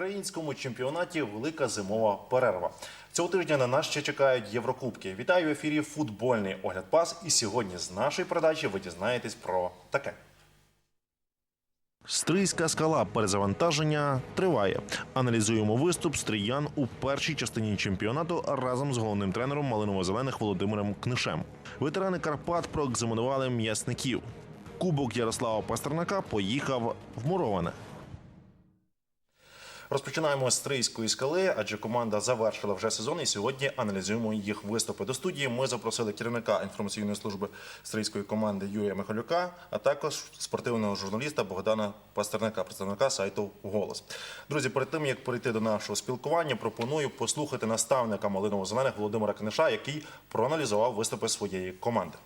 українському чемпіонаті велика зимова перерва. Цього тижня на нас ще чекають Єврокубки. Вітаю в ефірі футбольний огляд пас. І сьогодні з нашої передачі ви дізнаєтесь про таке. Стрийська скала перезавантаження триває. Аналізуємо виступ стріян у першій частині чемпіонату разом з головним тренером малиново-зелених Володимиром Книшем. Ветерани Карпат проекзаменували м'ясників. Кубок Ярослава Пастернака поїхав в Муроване. Розпочинаємо з Стрийської скали, адже команда завершила вже сезон і сьогодні аналізуємо їх виступи. До студії ми запросили керівника інформаційної служби стрийської команди Юрія Михайлюка, а також спортивного журналіста Богдана Пастернака, представника сайту Голос. Друзі, перед тим як перейти до нашого спілкування, пропоную послухати наставника малиново-зелених Володимира Книша, який проаналізував виступи своєї команди.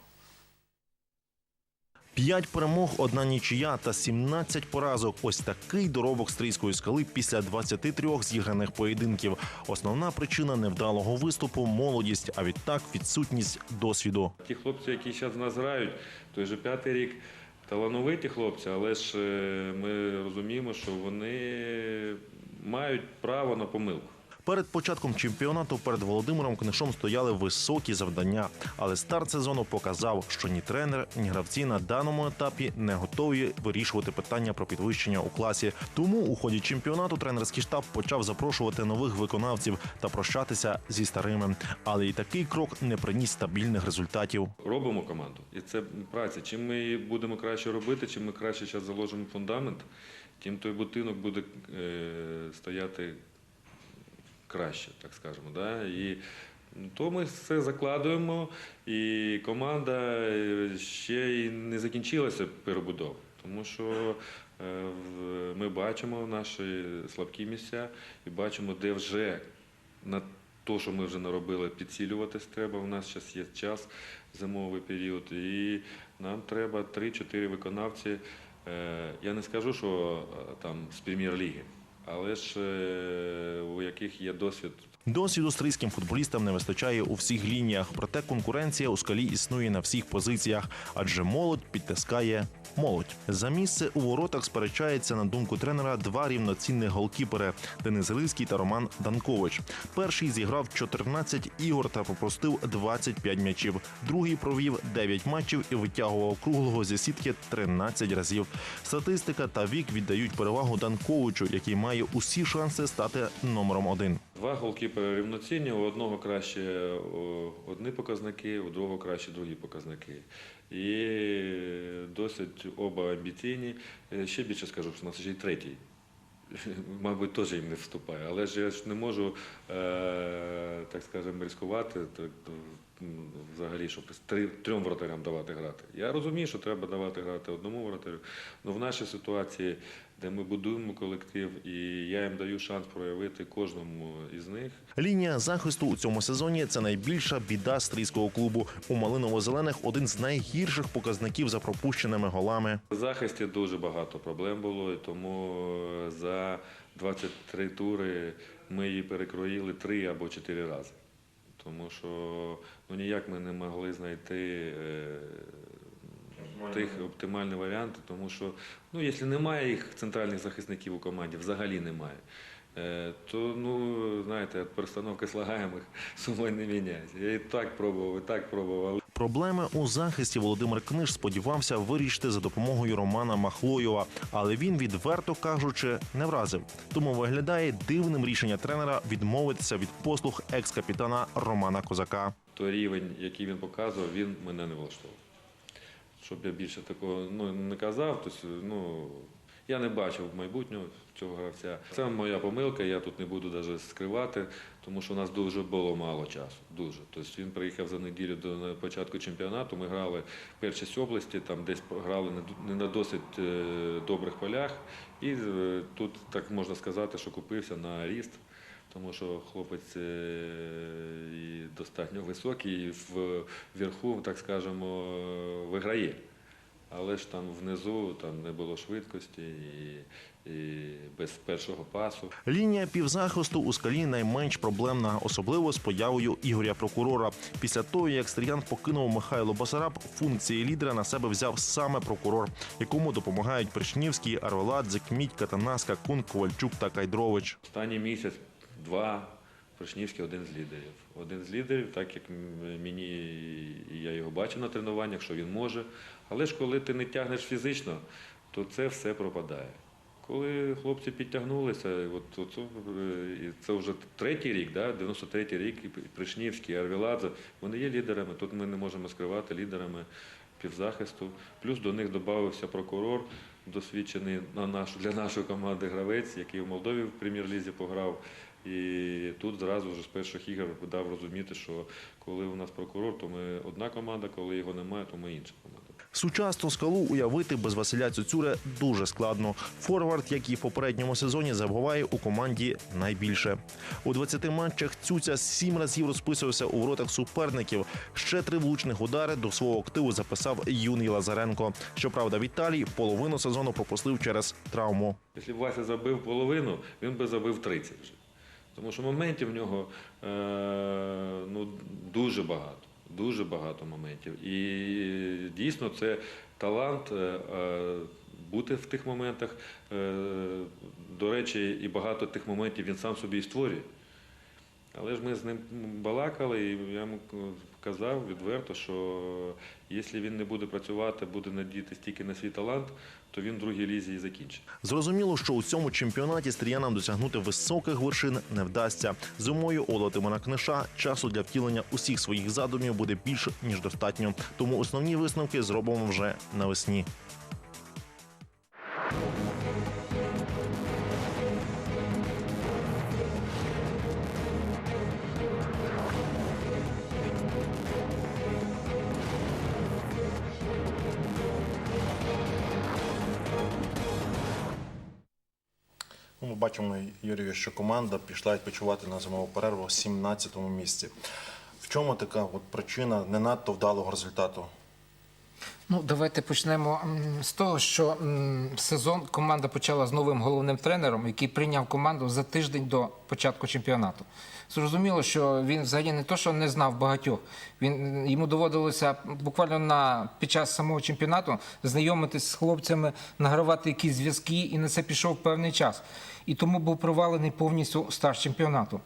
П'ять перемог, одна нічия та 17 поразок. Ось такий доробок стрийської скали після 23 зіграних поєдинків. Основна причина невдалого виступу молодість, а відтак відсутність досвіду. Ті хлопці, які зараз нас грають, той же п'ятий рік, талановиті хлопці, але ж е, ми розуміємо, що вони мають право на помилку. Перед початком чемпіонату перед Володимиром Книшом стояли високі завдання, але старт сезону показав, що ні тренер, ні гравці на даному етапі не готові вирішувати питання про підвищення у класі. Тому у ході чемпіонату тренерський штаб почав запрошувати нових виконавців та прощатися зі старими. Але і такий крок не приніс стабільних результатів. Робимо команду, і це праця. Чим ми її будемо краще робити, чим ми краще зараз заложимо фундамент, тим той будинок буде е, стояти краще, так скажемо. Да? І ну, то ми все закладуємо, і команда е, ще й не закінчилася перебудова, тому що е, ми бачимо наші слабкі місця і бачимо, де вже на то, що ми вже наробили, підцілюватись треба. У нас зараз є час, зимовий період, і нам треба 3-4 виконавці. Е, Я не скажу, що там з прем'єр-ліги, але ж е, у яких є досвід Досвіду стрийським футболістам не вистачає у всіх лініях, проте конкуренція у скалі існує на всіх позиціях, адже молодь підтискає молодь. За місце у воротах сперечається на думку тренера два рівноцінних голкіпери Денис Рильський та Роман Данкович. Перший зіграв 14 ігор та пропустив 25 м'ячів. Другий провів 9 матчів і витягував круглого зі сітки 13 разів. Статистика та вік віддають перевагу Данковичу, який має усі шанси стати номером один. Два голкіпери рівноцінні, у одного краще одні показники, у другого краще другі показники. І досить оба амбіційні. Е, Ще більше скажу, що у нас ще й третій. Мабуть, теж їм не вступає. Але ж я ж не можу, е, так скажемо, ризикувати взагалі, щоб трьом воротарям давати грати. Я розумію, що треба давати грати одному воротарю. але в нашій ситуації, де ми будуємо колектив, і я їм даю шанс проявити кожному із них. Лінія захисту у цьому сезоні це найбільша біда стрійського клубу. У малиново-зелених один з найгірших показників за пропущеними голами. В захисті дуже багато проблем було, і тому е, за 23 тури ми її перекроїли три або чотири рази. Тому що ну, ніяк ми не могли знайти е, тих оптимальні варіанти, тому що ну, якщо немає їх центральних захисників у команді, взагалі немає. Е, То, ну, знаєте, від перестановки слагаємих сума не міняється. Я і так пробував, і так пробував. Проблеми у захисті Володимир Книж сподівався вирішити за допомогою Романа Махлоєва, але він, відверто кажучи, не вразив. Тому виглядає дивним рішення тренера відмовитися від послуг екс-капітана Романа Козака. той рівень, який він показував, він мене не влаштовував. Щоб я більше такого ну, не казав, то ну, я не бачив майбутнього цього гравця. Це моя помилка, я тут не буду навіть скривати, тому що у нас дуже було мало часу. Дуже. Тобто він приїхав за неділю до початку чемпіонату. Ми грали першість області, там десь грали не на досить е, добрих полях. І е, тут так можна сказати, що купився на ріст. Тому що хлопець е, достатньо високий, і в верху, так скажемо, виграє. Але ж там внизу там не було швидкості і, і без першого пасу. Лінія півзахисту у скалі найменш проблемна, особливо з появою Ігоря Прокурора. Після того, як Стріян покинув Михайло Басараб, функції лідера на себе взяв саме прокурор, якому допомагають Пришнівський, Арвеладзе, Кмітька, Танаска, Кун, Ковальчук та Кайдрович. Останній місяць, два, Пришнівський один з лідерів. Один з лідерів, так як мені я його бачу на тренуваннях, що він може. Але ж коли ти не тягнеш фізично, то це все пропадає. Коли хлопці підтягнулися, от, от, е, це вже третій рік, да, 93-й рік, Пришнівський, Арвіладзе, вони є лідерами. Тут ми не можемо скривати лідерами півзахисту. Плюс до них додався прокурор, досвідчений на нашу, для нашої команди гравець, який в Молдові в прем'єр-лізі пограв. І тут зразу вже з перших ігор дав розуміти, що коли у нас прокурор, то ми одна команда, коли його немає, то ми інша команда. Сучасну скалу уявити без Василя Цюцюри дуже складно. Форвард, як і в попередньому сезоні, забуває у команді найбільше. У 20 матчах Цюця сім разів розписувався у воротах суперників. Ще три влучних удари до свого активу записав юний Лазаренко. Щоправда, Віталій половину сезону пропустив через травму. Якщо б Вася забив половину, він би забив 30 вже. Тому що моментів в нього е, ну, дуже багато. Дуже багато моментів. І дійсно це талант е, е, бути в тих моментах. Е, До речі, і багато тих моментів він сам собі і створює. Але ж ми з ним балакали, і я казав відверто, що якщо він не буде працювати, буде надіятися тільки на свій талант, то він в другій лізі і закінчить. Зрозуміло, що у цьому чемпіонаті стріянам досягнути високих вершин не вдасться. Зимою Ола Тимона Книша часу для втілення усіх своїх задумів буде більше ніж достатньо. Тому основні висновки зробимо вже навесні. Юрію, що команда пішла відпочивати на зимову перерву в 17-му місці. В чому така от причина не надто вдалого результату? Ну, давайте почнемо з того, що сезон команда почала з новим головним тренером, який прийняв команду за тиждень до початку чемпіонату. Зрозуміло, що він взагалі не то, що не знав багатьох. Він йому доводилося буквально на під час самого чемпіонату знайомитись з хлопцями, награвати якісь зв'язки, і на це пішов певний час. І тому був провалений повністю старт чемпіонату.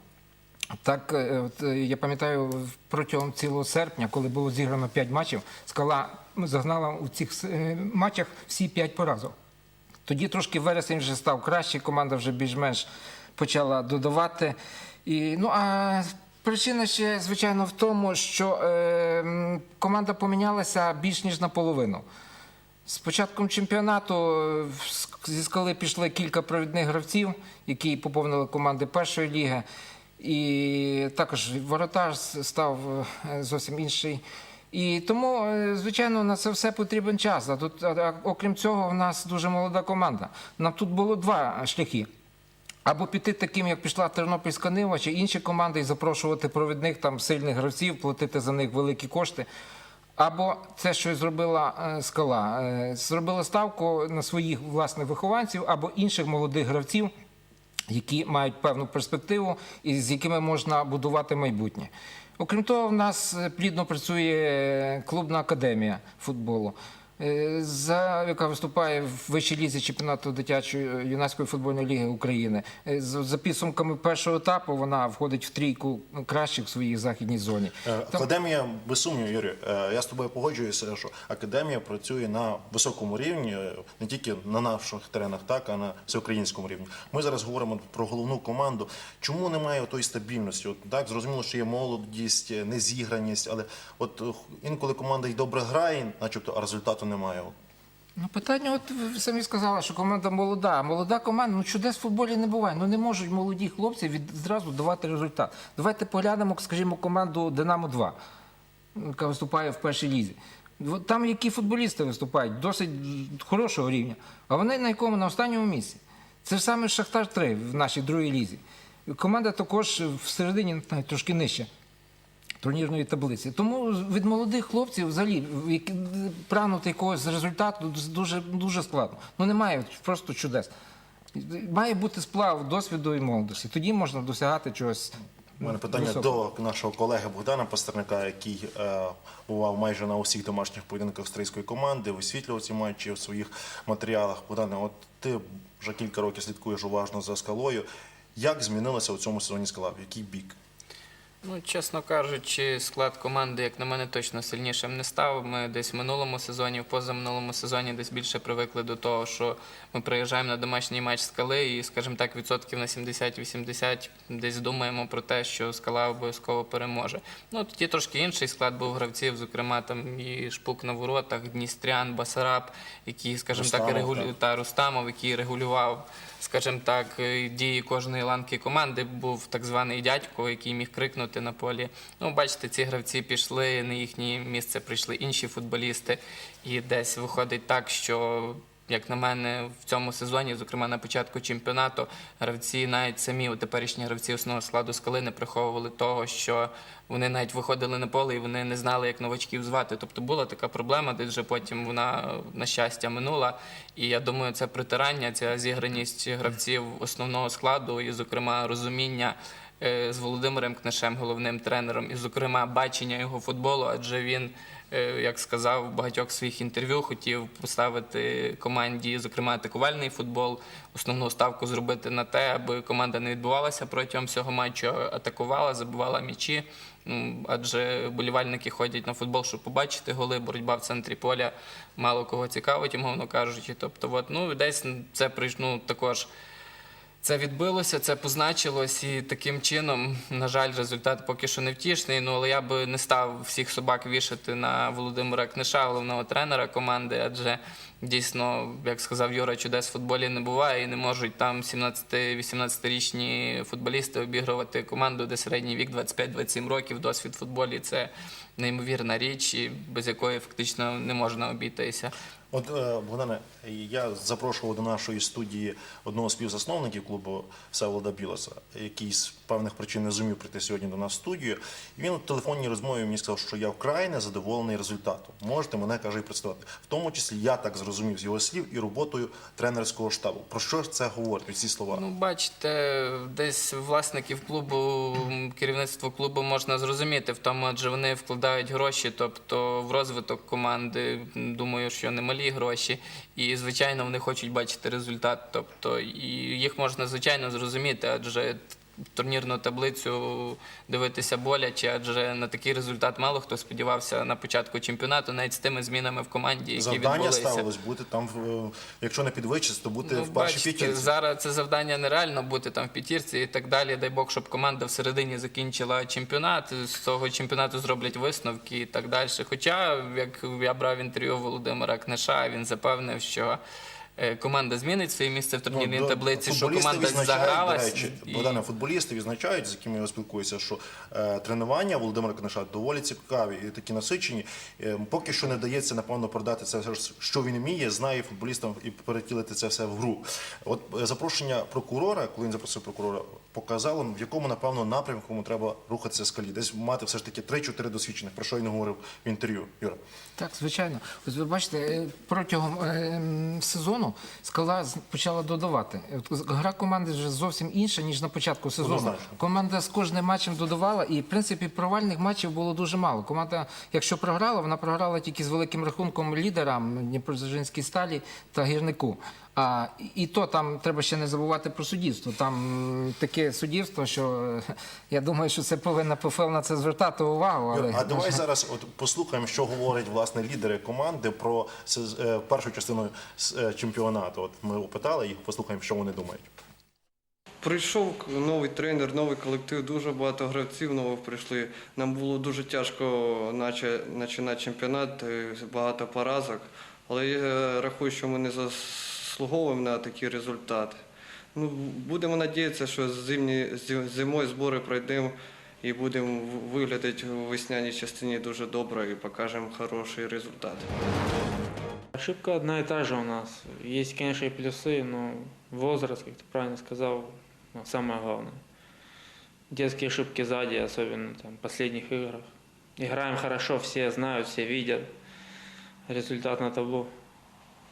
Так, е, е, я пам'ятаю, протягом цілого серпня, коли було зіграно 5 матчів, скала загнала у цих е, матчах всі 5 поразок. Тоді трошки вересень вже став краще, команда вже більш-менш почала додавати. І, ну, а причина ще, звичайно, в тому, що е, команда помінялася більш ніж наполовину. З початком чемпіонату е, зі скали пішли кілька провідних гравців, які поповнили команди першої ліги. І також воротар став е, зовсім інший. І тому, е, звичайно, на це все потрібен час. А тут, окрім цього, в нас дуже молода команда. Нам тут було два шляхи. Або піти таким, як пішла Тернопільська Нива, чи інші команди і запрошувати провідних там сильних гравців, платити за них великі кошти. Або це, що зробила е, скала, е, зробила ставку на своїх власних вихованців або інших молодих гравців, які мають певну перспективу і з якими можна будувати майбутнє. Окрім того, в нас е, плідно працює клубна академія футболу. Е, За, яка виступає в вищій лізі чемпіонату дитячої е, юнацької футбольної ліги України. Е, За підсумками першого етапу вона входить в трійку кращих в своїй західній зоні. Академія, без сумніву, Юрій, я з тобою погоджуюся, що академія працює на високому рівні, не тільки на наших теренах, так, а на всеукраїнському рівні. Ми зараз говоримо про головну команду. Чому немає тої стабільності? От, так, зрозуміло, що є молодість, незіграність, але от інколи команда й добре грає, начебто, а результату немає. Ну, питання, от ви самі сказали, що команда молода. А Молода команда, ну чудес в футболі не буває. Ну не можуть молоді хлопці від, зразу давати результат. Давайте поглянемо, скажімо, команду Динамо 2, яка виступає в першій лізі. Там які футболісти виступають, досить хорошого рівня. А вони на якому на останньому місці. Це ж саме Шахтар 3 в нашій другій лізі. Команда також в середині навіть трошки нижче. Турнірної таблиці. Тому від молодих хлопців взагалі прагнути якогось результату дуже, дуже складно. Ну немає просто чудес. Має бути сплав досвіду і молодості. Тоді можна досягати чогось. У мене питання високого. до нашого колеги Богдана Пастерника, який е, бував майже на усіх домашніх поєдинках австрійської команди, висвітлював ці матчі в своїх матеріалах. Богдане, от ти вже кілька років слідкуєш уважно за скалою. Як змінилася у цьому сезоні скала? В який бік? Ну, чесно кажучи, склад команди, як на мене, точно сильнішим не став. Ми десь в минулому сезоні, в позаминулому сезоні десь більше привикли до того, що ми приїжджаємо на домашній матч скали і, скажімо так, відсотків на 70-80 десь думаємо про те, що скала обов'язково переможе. Ну, тоді трошки інший склад був гравців, зокрема там і Шпук на воротах, Дністрян, Басараб, які, скажімо так, Рустамов, регулю... так. та Рустамов, який регулював, скажімо так, дії кожної ланки команди, був так званий дядько, який міг крикнути на полі. Ну, бачите, ці гравці пішли, на їхнє місце прийшли інші футболісти, і десь виходить так, що. Як на мене, в цьому сезоні, зокрема на початку чемпіонату, гравці, навіть самі от теперішні гравці основного складу скали не приховували того, що вони навіть виходили на поле і вони не знали, як новачків звати. Тобто була така проблема, десь вже потім вона на щастя минула. І я думаю, це притирання, ця зіграність гравців основного складу, і, зокрема, розуміння з Володимиром Книшем, головним тренером, і, зокрема, бачення його футболу, адже він. е, Як сказав в багатьох своїх інтерв'ю, хотів поставити команді, зокрема, атакувальний футбол, основну ставку зробити на те, аби команда не відбувалася протягом всього матчу, атакувала, забивала м'ячі. Ну, Адже болівальники ходять на футбол, щоб побачити голи, боротьба в центрі поля мало кого цікавить, умовно кажучи. Тобто, от, ну, десь це прийшло також. Це відбилося, це позначилось, і таким чином, на жаль, результат поки що не втішний. Ну але я би не став всіх собак вішати на Володимира Книша, головного тренера команди, адже дійсно, як сказав Юра, чудес в футболі не буває, і не можуть там 17-18-річні футболісти обігрувати команду, де середній вік 25-27 років, досвід в футболі це неймовірна річ, і без якої фактично не можна обійтися. От е, Богдане, я запрошував до нашої студії одного співзасновників клубу Всеволода Білоса, який певних причин не зумів прийти сьогодні до нас в студію. І він у телефонній розмові мені сказав, що я вкрай незадоволений результатом. Можете мене каже і представити. В тому числі я так зрозумів з його слів і роботою тренерського штабу. Про що це говорить? Ці слова? Ну, бачите, десь власників клубу, керівництво клубу можна зрозуміти в тому, адже вони вкладають гроші, тобто в розвиток команди. Думаю, що немалі гроші. І, звичайно, вони хочуть бачити результат. Тобто, і їх можна звичайно зрозуміти, адже турнірну таблицю дивитися боляче, адже на такий результат мало хто сподівався на початку чемпіонату, навіть з тими змінами в команді, які Завдання відбулися. ставилось бути там, в- якщо не підвищити, то бути Ну, в першій бачите, п'ятірці. Зараз це завдання нереально бути там в п'ятірці і так далі. Дай Бог, щоб команда всередині закінчила чемпіонат. З цього чемпіонату зроблять висновки і так далі. Хоча, як я брав інтерв'ю Володимира Книша, він запевнив, що е, команда змінить своє місце в турнірній Ну, таблиці, що команда загралась. І- Богдане, футболісти відзначають, з якими я спілкуюся, що е, тренування Володимира Книша доволі цікаві і такі насичені. Е, поки що не вдається, напевно, продати це все, ж, що він вміє, знає футболістам і перетілити це все в гру. От е, запрошення прокурора, коли він запросив прокурора, показало, в якому, напевно, напрямку треба рухатися скалі. Десь мати все ж таки 3-4 досвідчених, про що він говорив в інтерв'ю. Юра. Так, звичайно. Ось ви бачите, е, протягом е, сезону скала почала додавати. Гра команди вже зовсім інша, ніж на початку сезону. Однозначно. Команда з кожним матчем додавала, і в принципі провальних матчів було дуже мало. Команда, якщо програла, вона програла тільки з великим рахунком лідерам Дніпродзержинській сталі та гірнику. А і то там треба ще не забувати про суддівство. Там таке суддівство, що е, я думаю, що це повинна ПФЛ на це звертати увагу. Але А давай зараз от послухаємо, що говорять власне лідери команди про е, першу частину е, чемпіонату. От ми опитали їх, послухаємо, що вони думають. Прийшов новий тренер, новий колектив, дуже багато гравців нових прийшли. Нам було дуже тяжко наче, починати чемпіонат, е, багато поразок. Але я рахую, що ми не заслуговуємо на такі результати. Ну, будемо надіятися, що зимні, зимою збори пройдемо і будемо виглядати у весняній частині дуже добре і покажемо хороший результат. Ошибка одна и та же у нас. Есть, конечно, и плюсы, но возраст, как ты правильно сказал, ну, самое главное. детские ошибки сзади, особенно там, в последних играх. Играем хорошо, все знают, все видят. Результат на табло.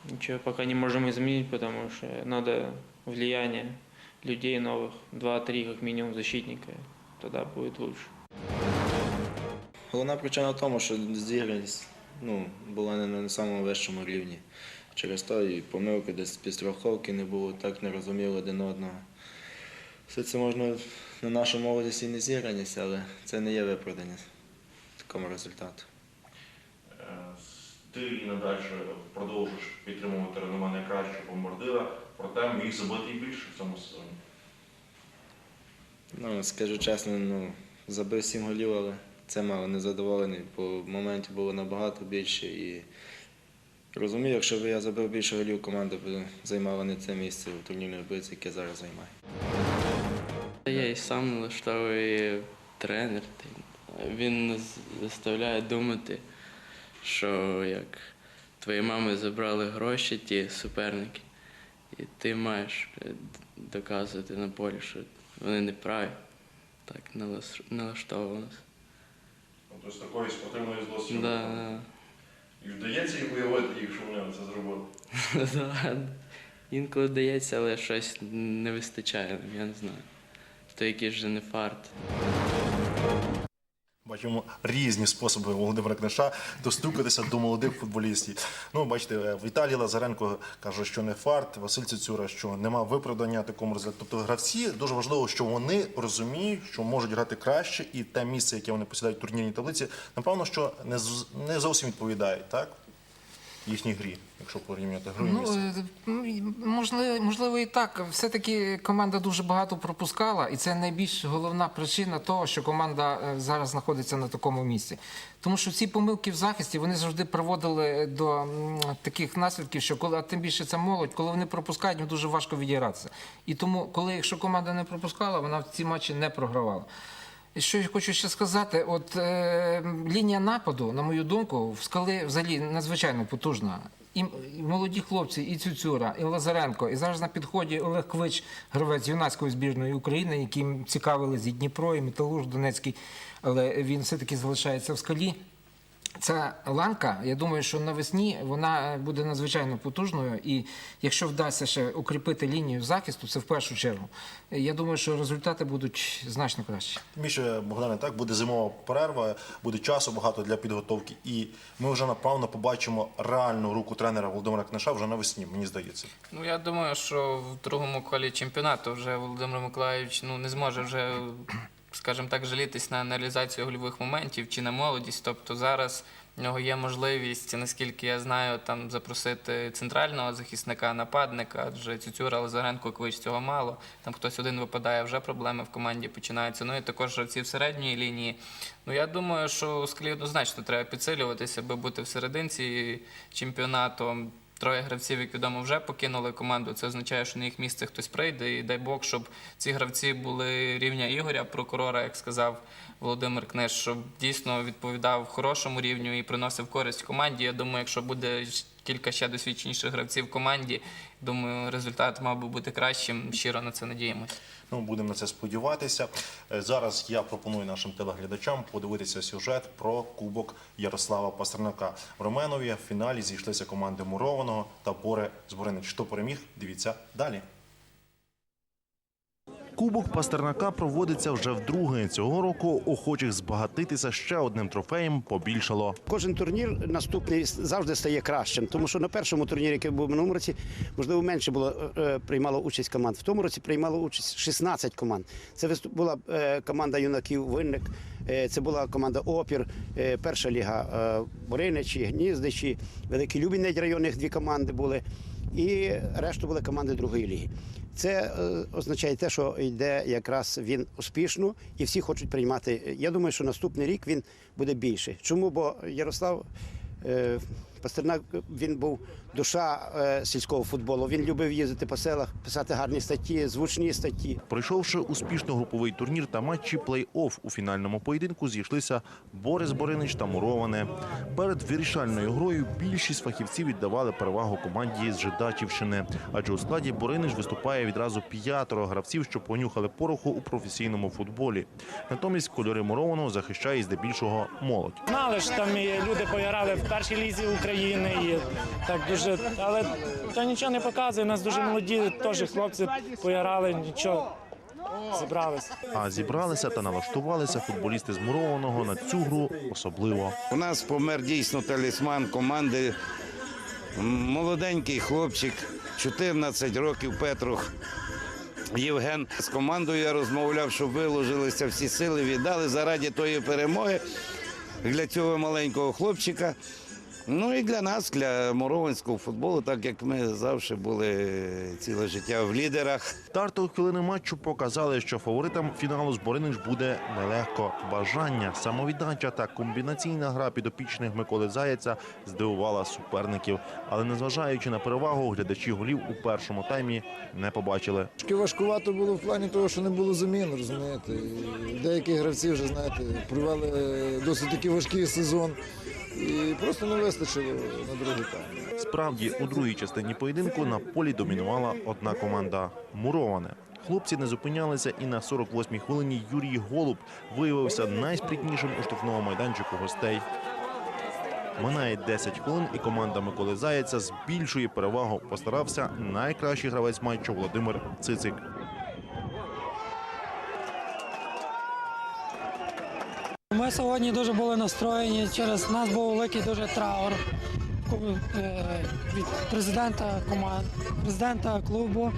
Ничего пока не можем изменить, потому что надо влияние людей новых, два-три как минимум защитника, тогда будет лучше. Головна причина в тому, що зіграність ну, була не на самому вищому рівні. Через то і помилки десь підстраховки не було, так не розуміли один одного. Все це можна на нашу молодість і не зіграність, але це не є виправдання такому результату. Ти і надалі продовжиш підтримувати реноме найкращого бомбардира, проте міг забити і більше в цьому сезоні. Ну, скажу чесно, ну, забив сім голів, але це мало незадоволений, бо моментів було набагато більше. І розумію, якщо б я забив більше голів, команда б займала не це місце у турнірній биці, яке зараз займає. Я і сам налаштовує тренер. Він заставляє думати, що як твої мами забрали гроші, ті суперники, і ти маєш е, доказувати на полі, що вони не праві. Так налаш- налаштовував нас. Тобто з такої спортивної злості. Да. І вдається їх уявити, якщо вони це зробили. Да. Інколи вдається, але щось не вистачає я не знаю. То якийсь же не фарт. Бачимо різні способи Володимира Книша достукатися до молодих футболістів. Ну, бачите, Віталій Лазаренко каже, що не фарт, Василь Цицюра, що нема виправдання такому результату. Тобто гравці дуже важливо, що вони розуміють, що можуть грати краще, і те місце, яке вони посідають в турнірній таблиці, напевно, що не зовсім відповідає так їхній грі, якщо порівнювати гру і Ну, місце. е, ну, можливо, можливо, і так. Все-таки команда дуже багато пропускала, і це найбільш головна причина того, що команда е, зараз знаходиться на такому місці. Тому що ці помилки в захисті вони завжди приводили до таких наслідків, що коли а тим більше це молодь, коли вони пропускають, їм дуже важко відігратися. І тому, коли якщо команда не пропускала, вона в ці матчі не програвала. Що я хочу ще сказати, от е, лінія нападу, на мою думку, в скали взагалі надзвичайно потужна. І, і молоді хлопці, і Цюцюра, і Лазаренко, і зараз на підході Олег Квич, гравець юнацької збірної України, яким цікавились і Дніпро, і Металург Донецький, але він все-таки залишається в скалі. Ця ланка, я думаю, що навесні вона буде надзвичайно потужною. І якщо вдасться ще укріпити лінію захисту, це в першу чергу. Я думаю, що результати будуть значно кращі. Тим Більше, Богдане, так буде зимова перерва, буде часу багато для підготовки, і ми вже напевно побачимо реальну руку тренера Володимира Книша вже навесні, мені здається. Ну я думаю, що в другому колі чемпіонату вже Володимир Миколаївич ну не зможе вже, скажімо так, жалітись на аналізацію гольових моментів чи на молодість. Тобто зараз в нього є можливість, наскільки я знаю, там запросити центрального захисника, нападника, адже Цюцюра, Лазаренко, Квич цього мало. Там хтось один випадає, вже проблеми в команді починаються. Ну і також гравці в середньої лінії. Ну я думаю, що скалі однозначно треба підсилюватися, аби бути в серединці чемпіонату. Троє гравців, як відомо, вже покинули команду. Це означає, що на їх місце хтось прийде. І дай Бог, щоб ці гравці були рівня Ігоря, прокурора, як сказав Володимир Книж, щоб дійсно відповідав хорошому рівню і приносив користь команді. Я думаю, якщо буде кілька ще досвідченіших гравців в команді, думаю, результат мав би бути кращим. Щиро на це надіємося. Ну, будемо на це сподіватися. Е, Зараз я пропоную нашим телеглядачам подивитися сюжет про кубок Ярослава Пастернака. В Роменові в фіналі зійшлися команди Мурованого та Боре Зборинич. Хто переміг? Дивіться далі. Кубок Пастернака проводиться вже вдруге. Цього року охочих збагатитися ще одним трофеєм побільшало. Кожен турнір наступний завжди стає кращим, тому що на першому турнірі, який був минулому році, можливо, менше було е, приймало участь команд. В тому році приймало участь 16 команд. Це була е, команда юнаків Винник, е, це була команда Опір, перша ліга Бориничі, Гніздичі, Великий Любінець районних дві команди були. І решта були команди другої ліги. Це е, означає те, що йде якраз він успішно і всі хочуть приймати. Я думаю, що наступний рік він буде більший. Чому? Бо Ярослав е, Пастернак він був душа е, сільського футболу. Він любив їздити по селах, писати гарні статті, звучні статті. Пройшовши успішно груповий турнір та матчі плей-офф у фінальному поєдинку, зійшлися Борис Боринич та Муроване. Перед вирішальною грою більшість фахівців віддавали перевагу команді з Жидачівщини, адже у складі Боринич виступає відразу п'ятеро гравців, що понюхали пороху у професійному футболі. Натомість кольори Мурованого захищає здебільшого молодь. Знали, що там люди поіграли в першій лізі України і так дуже, але то нічого не показує. У нас дуже молоді, теж хлопці поіграли, нічого зібрались. А зібралися та налаштувалися футболісти з Мурованого на цю гру особливо. У нас помер дійсно талісман команди. Молоденький хлопчик, 14 років Петрух. Євген з командою я розмовляв, щоб виложилися всі сили, віддали заради тої перемоги для цього маленького хлопчика. Ну і для нас, для мурованського футболу, так як ми завжди були ціле життя в лідерах. Стартові хвилини матчу показали, що фаворитам фіналу з Боринич буде нелегко. Бажання, самовіддача та комбінаційна гра підопічних Миколи Заяця здивувала суперників. Але незважаючи на перевагу, глядачі голів у першому таймі не побачили. Трошки важкувато було в плані того, що не було замін, розумієте. І Деякі гравці вже, знаєте, провели досить таки важкий сезон. І просто не вистачило на другий тайм. Справді, у другій частині поєдинку на полі домінувала одна команда Муроване. Хлопці не зупинялися, і на 48-й хвилині Юрій Голуб виявився найспритнішим у штрафному майданчику гостей. Минає 10 хвилин, і команда Миколи Заяця збільшує перевагу. Постарався найкращий гравець матчу Володимир Цицик. Сьогодні дуже були настроєні. Через нас був великий дуже траур е, від президента команд, президента клубу.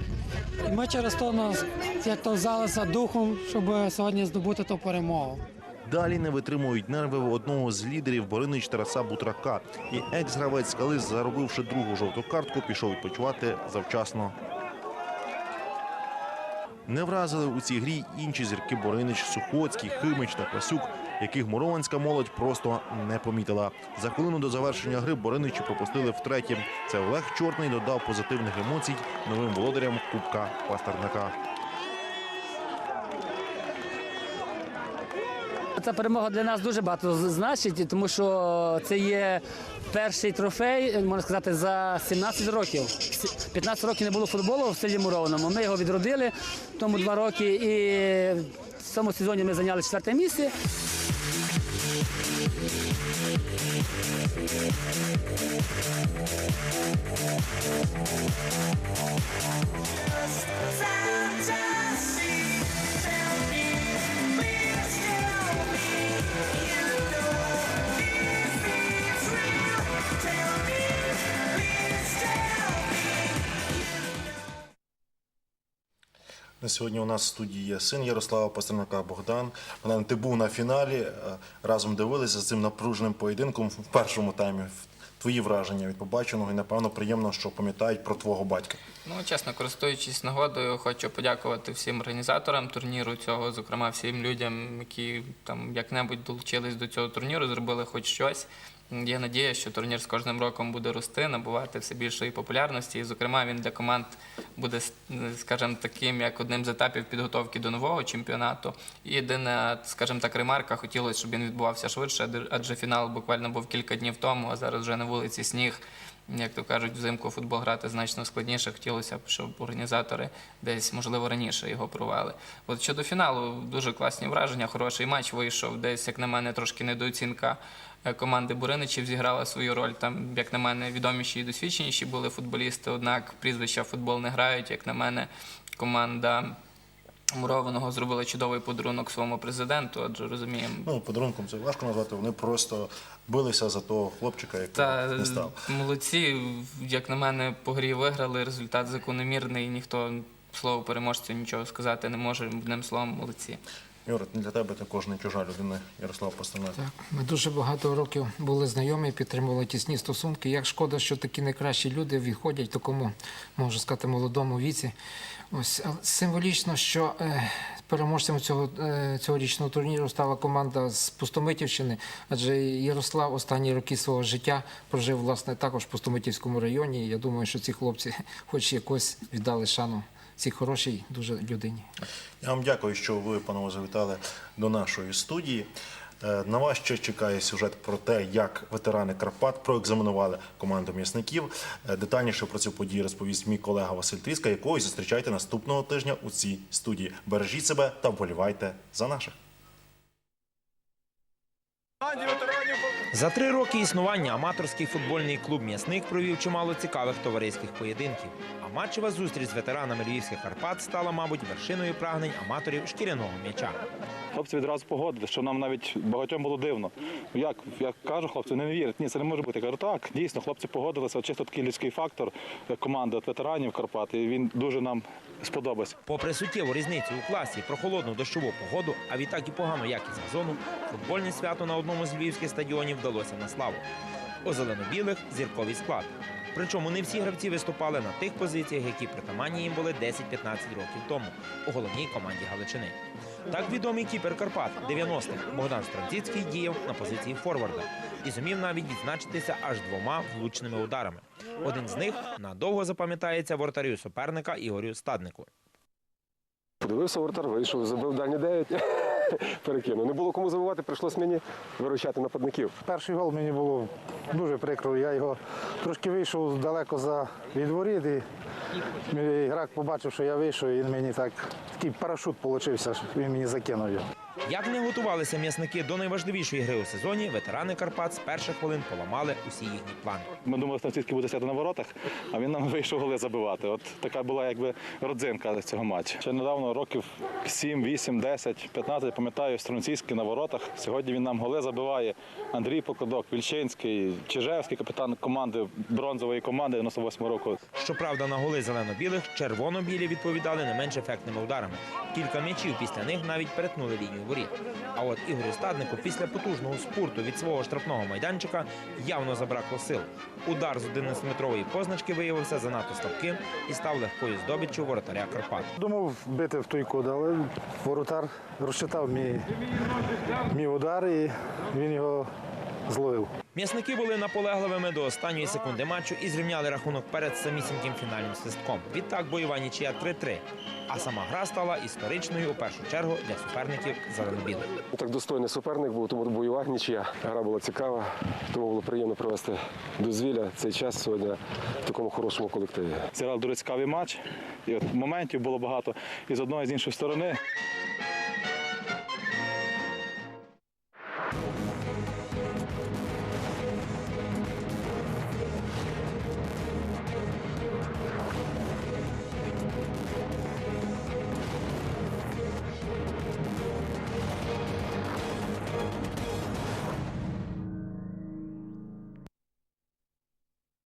І ми через то нас як то взялися духом, щоб сьогодні здобути ту перемогу. Далі не витримують нерви одного з лідерів Боринич Тараса Бутрака. І екс-гравець скали, заробивши другу жовту картку, пішов відпочивати завчасно. Не вразили у цій грі інші зірки Боринич, Сухоцький, Химич та Красюк, яких мурованська молодь просто не помітила. За хвилину до завершення гри Бориничі пропустили втретє. Це Олег Чорний додав позитивних емоцій новим володарям Кубка Пастернака. Ця перемога для нас дуже багато значить, тому що це є перший трофей, можна сказати, за 17 років. 15 років не було футболу в селі Мурованому. Ми його відродили тому два роки, і в цьому сезоні ми зайняли четверте місце. Сьогодні у нас в студії є син Ярослава Пастернака Богдан. Богдан, ти був на фіналі, е, разом дивилися з цим напруженим поєдинком в першому таймі. Твої враження від побаченого і напевно приємно, що пам'ятають про твого батька. Ну, чесно, користуючись нагодою, хочу подякувати всім організаторам турніру цього, зокрема всім людям, які там як-небудь долучились до цього турніру, зробили хоч щось. Є надія, що турнір з кожним роком буде рости, набувати все більшої популярності. І, зокрема, він для команд буде, скажімо, таким, як одним з етапів підготовки до нового чемпіонату. І єдина, скажімо так, ремарка, хотілося, щоб він відбувався швидше, адже фінал буквально був кілька днів тому, а зараз вже на вулиці сніг. Як то кажуть, взимку футбол грати значно складніше. Хотілося б, щоб організатори десь, можливо, раніше його провели. От щодо фіналу, дуже класні враження, хороший матч вийшов. Десь, як на мене, трошки недооцінка команди Буриничів зіграла свою роль. Там, як на мене, відоміші і досвідченіші були футболісти, однак прізвища футбол не грають. Як на мене, команда. Мурованого зробила чудовий подарунок своєму президенту, адже розуміємо, Ну, подарунком це важко назвати. Вони просто билися за того хлопчика, якого Та не став. молодці, як на мене, по грі виграли. Результат закономірний. Ніхто слово переможцю нічого сказати не може. Одним словом, молодці. Юра, для тебе також не чужа людина Ярослав Пастернак. Так, ми дуже багато років були знайомі, підтримували тісні стосунки. Як шкода, що такі найкращі люди відходять такому, можу сказати, молодому віці. Ось символічно, що е, переможцем цього е, цьогорічного турніру стала команда з Пустомитівщини, адже Ярослав останні роки свого життя прожив власне також в Пустомитівському районі. Я думаю, що ці хлопці, хоч якось, віддали шану цій хорошій дуже людині. Я вам дякую, що ви, панове, завітали до нашої студії. Е, На вас ще чекає сюжет про те, як ветерани Карпат проекзаменували команду м'ясників. Е, Детальніше про цю подію розповість мій колега Василь Тріска, якого і зустрічайте наступного тижня у цій студії. Бережіть себе та вболівайте за наших. За три роки існування аматорський футбольний клуб М'ясник провів чимало цікавих товариських поєдинків. А матчева зустріч з ветеранами львівських Карпат стала, мабуть, вершиною прагнень аматорів шкіряного м'яча. Хлопці відразу погодили, що нам навіть багатьом було дивно. Як я кажу, хлопці не вірять. Ні, це не може бути. Я кажу, так, дійсно, хлопці погодилися. Чисто такий людський фактор команди ветеранів Карпат. І він дуже нам сподобався. Попри суттєву різницю у класі, прохолодну дощову погоду, а відтак і погану якість газону, футбольне свято на одному з львівських стадіонів вдалося на славу. У зелено-білих зірковий склад. Причому не всі гравці виступали на тих позиціях, які притаманні їм були 10-15 років тому у головній команді Галичини. Так відомий кіпер Карпат 90-х Богдан Страдзіцький діяв на позиції форварда і зумів навіть відзначитися аж двома влучними ударами. Один з них надовго запам'ятається воротарю суперника Ігорю Стаднику. Подивився вратар, вийшов, забив дальні 9. Перекинув. Не було кому забувати, прийшлось мені виручати нападників. Перший гол мені було дуже прикро. Я його трошки вийшов далеко за від воріт, і грак побачив, що я вийшов, і він мені так такий парашут вийшов, він мені закинув його. Як не готувалися м'ясники до найважливішої гри у сезоні, ветерани Карпат з перших хвилин поламали усі їхні плани. Ми думали, що Станцівський буде сяти на воротах, а він нам вийшов голи забивати. От така була якби родзинка цього матчу. Ще недавно, років 7, 8, 10, 15, пам'ятаю, Стронцівський на воротах. Сьогодні він нам голи забиває. Андрій Покодок, Вільчинський, Чижевський, капітан команди бронзової команди 98 року. Щоправда, на голи зелено-білих червоно-білі відповідали не менш ефектними ударами. Кілька м'ячів після них навіть перетнули лінію воріт. А от Ігорю Стаднику після потужного спурту від свого штрафного майданчика явно забракло сил. Удар з 11-метрової позначки виявився занадто слабким і став легкою здобиччю воротаря Карпат. Думав бити в той кут, але воротар розчитав мій, мій удар і він його зловив. М'ясники були наполегливими до останньої секунди матчу і зрівняли рахунок перед самісіньким фінальним свистком. Відтак бойова нічия 3-3. А сама гра стала історичною у першу чергу для суперників зеленобілих. Так достойний суперник був, тому бойова нічия. Гра була цікава, тому було приємно провести дозвілля цей час сьогодні в такому хорошому колективі. Зіграли дуже цікавий матч. І от моментів було багато і з одної, і з іншої сторони.